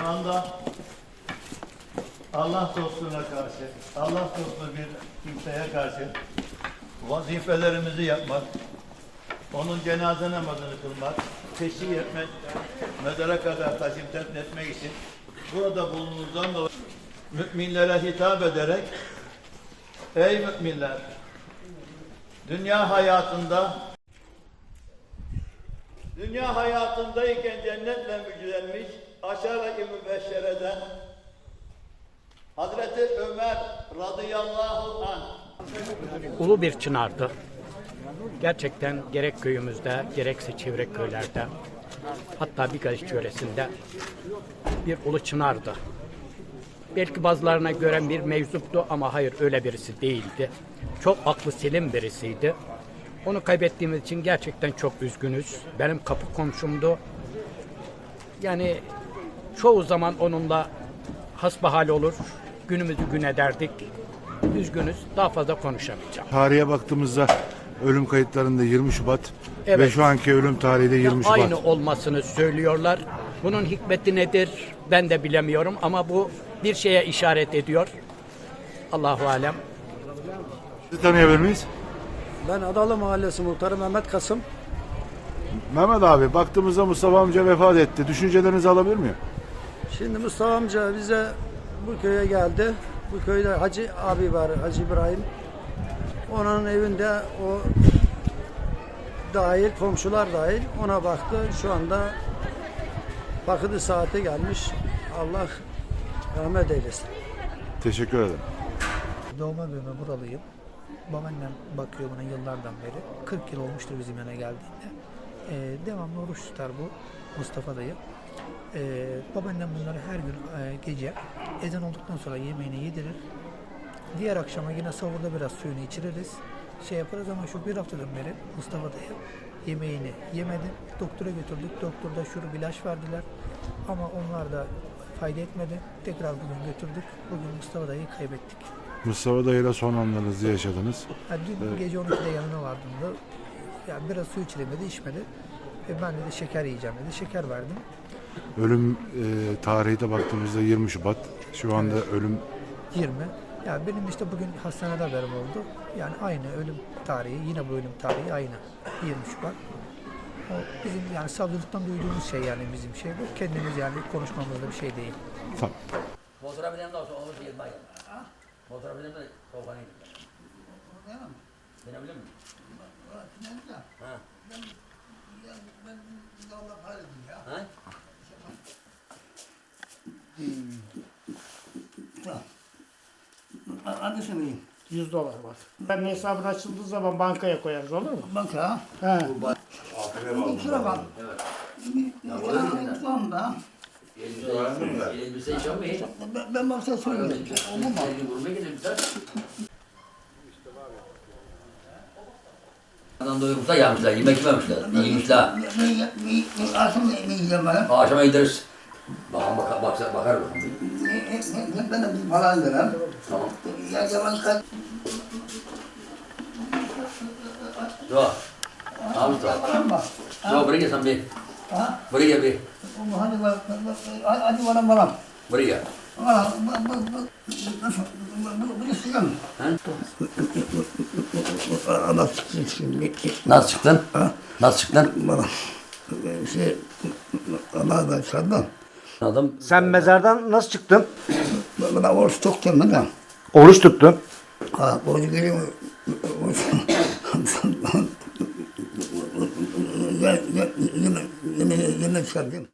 Şu anda Allah dostluğuna karşı, Allah dostu bir kimseye karşı vazifelerimizi yapmak, onun cenaze namazını kılmak, teşhir etmek, mezara kadar taşıp etmek için burada bulunduğunuzdan dolayı müminlere hitap ederek Ey müminler! Dünya hayatında dünya hayatındayken cennetle müjdelenmiş aşağı-ı mübeşşereden Hazreti Ömer radıyallahu anh ulu bir çınardı. Gerçekten gerek köyümüzde gerekse çevre köylerde hatta birkaç yöresinde bir ulu çınardı. Belki bazılarına göre bir mevzuptu ama hayır öyle birisi değildi. Çok aklı selim birisiydi. Onu kaybettiğimiz için gerçekten çok üzgünüz. Benim kapı komşumdu. Yani çoğu zaman onunla hasbihal olur. Günümüzü gün ederdik. Üzgünüz. Daha fazla konuşamayacağım. Tarihe baktığımızda ölüm kayıtlarında 20 Şubat Evet. ve şu anki ölüm tarihi de 20 Şubat. Aynı olmasını söylüyorlar. Bunun hikmeti nedir ben de bilemiyorum ama bu bir şeye işaret ediyor. Allahu alem. Sizi tanıyabilir miyiz? Ben Adalı Mahallesi Muhtarı Mehmet Kasım. Mehmet abi baktığımızda Mustafa amca vefat etti. Düşüncelerinizi alabilir miyim? Şimdi Mustafa amca bize bu köye geldi. Bu köyde Hacı abi var, Hacı İbrahim. Onun evinde o dahil, komşular dahil ona baktı. Şu anda bakıdı saate gelmiş. Allah rahmet eylesin. Teşekkür ederim. Doğma büyüme buralıyım. Babaannem bakıyor buna yıllardan beri. 40 yıl olmuştur bizim yana geldiğinde. Ee, devamlı oruç tutar bu Mustafa dayı. Ee, babaannem bunları her gün e, gece ezan olduktan sonra yemeğini yedirir. Diğer akşama yine sahurda biraz suyunu içiririz. Şey yaparız ama şu bir haftadan beri Mustafa dayı yemeğini yemedi. Doktora götürdük. Doktorda şurup ilaç verdiler. Ama onlar da fayda etmedi. Tekrar bugün götürdük. Bugün Mustafa dayıyı kaybettik. Mustafa dayıyla son anlarınızı yaşadınız. Yani dün gece 12'de yanına vardım da yani biraz su içiremedi, içmedi. E ben de şeker yiyeceğim dedi. Şeker verdim. Ölüm e, tarihi de baktığımızda 20 Şubat. Şu anda ölüm 20. Ya benim işte bugün hastanede haberim oldu. Yani aynı ölüm tarihi, yine bu ölüm tarihi aynı. 20 Şubat. O bizim yani savcılıktan duyduğumuz şey yani bizim şey bu. Kendimiz yani konuşmamızda bir şey değil. tamam. Motora binen de olsa olur değil bay. Motora binen de soğukana gidiyor. Binebilir mi? Ha. Ha? Hadi söyleyeyim. 100 dolar var. Ben hesabın açıldığı zaman bankaya koyarız olur mu? Bak ya. He. Kusura bak. Sonunda Elbise, elbise iş yapmayın. ben, ben baksa söyleyeyim. Olmaz mı? Elbise vurmaya gidelim. Adam doyurmuşlar yapmışlar, yemek yememişler, yemişler. Aslında ne yiyeceğim ben? Akşama gideriz. Bakalım bakar, bakar, bakar bakalım. Ben de bir falan verem. Tamam. Ya yalan kaç. Doğa. Abi doğa. Doğa buraya gel sen bir. Ha? Buraya gel bir. Hadi bak. Hadi bana bana. Buraya gel. Bana bak bak bak. Nasıl çıktın? Ha? Nasıl çıktın? Bana. Şey. Allah da çarptım. Adam Sen mezardan nasıl çıktın? Bana oruç tuttum ben de. Oruç tuttun. Ha, borcu geliyor. Yemek, yemek, yemek, yemek çıkardım.